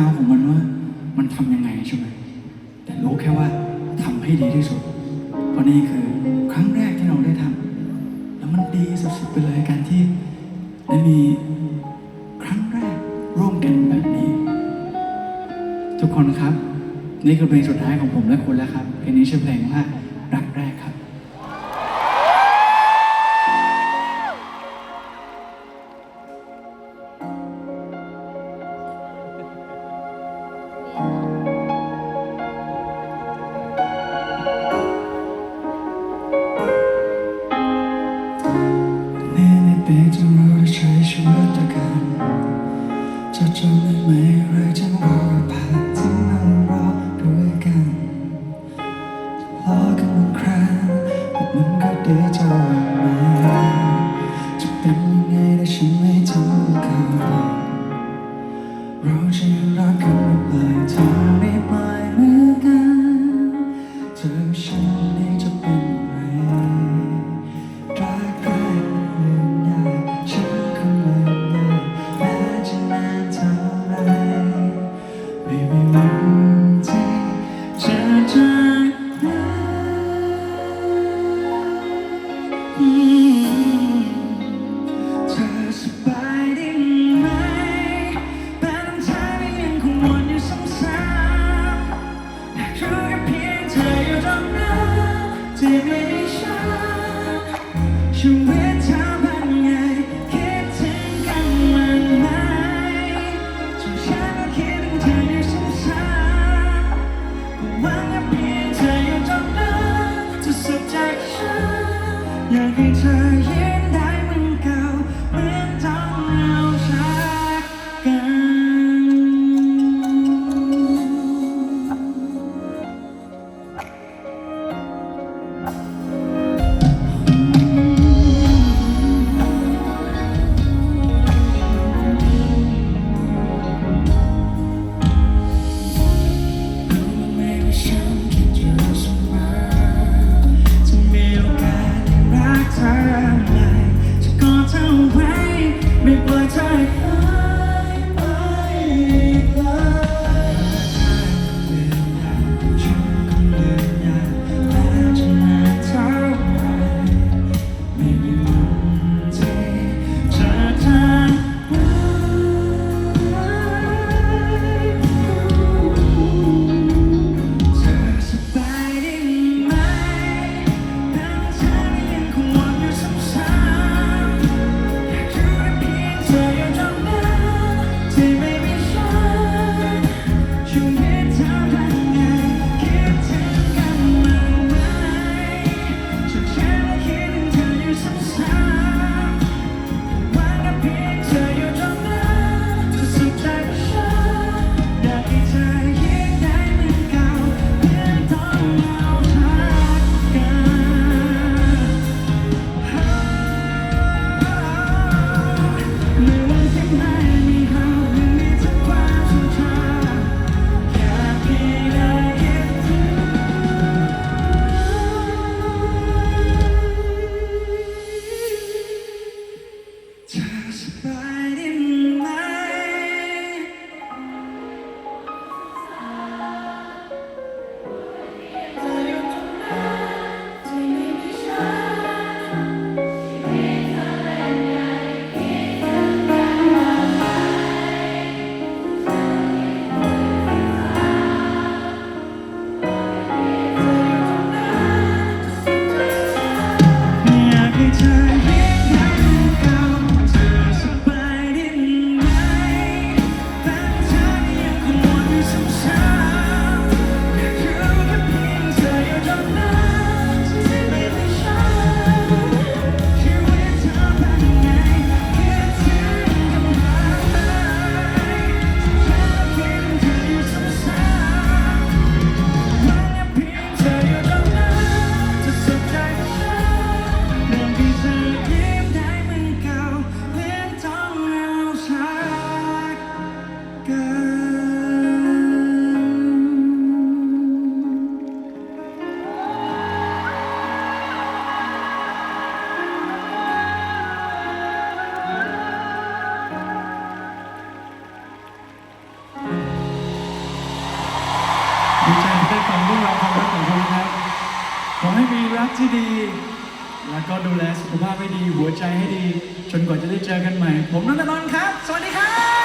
าวของมันว่ามันทำยังไงใช่ไหมแต่รู้แค่ว่าทำให้ดีที่สุด เพราะนี่คือครั้งแรกที่เราได้ทำแล้วมันดีสุดๆไปเลยการที่ได้มีครั้งแรกร่วมกันแบบนี้ ทุกคนครับ นี่คือเพลงสุดท้ายของผมและคุณแล้วครับเพลงนี้ชื่อเพลงว่ารักแรกครับ นี่ เราจะรักกันหลยทางไม่ไห ชีวิตเธอเป็นไงคิดถึงกันมันมทุกเช้าก็คิดถึงเธออยู่ซ้ำหวังแค่เพียงเธออยู่ตรงนั้นจะสุใจฉันอยากให้เธอเห็น ขอให้มีรักที่ดี แล้วก็ดูแลสุขภาพให้ดี หัวใจให้ดี จนกว่าจะได้เจอกันใหม่ ผมนนทนนท์ครับ สวัสดีครับ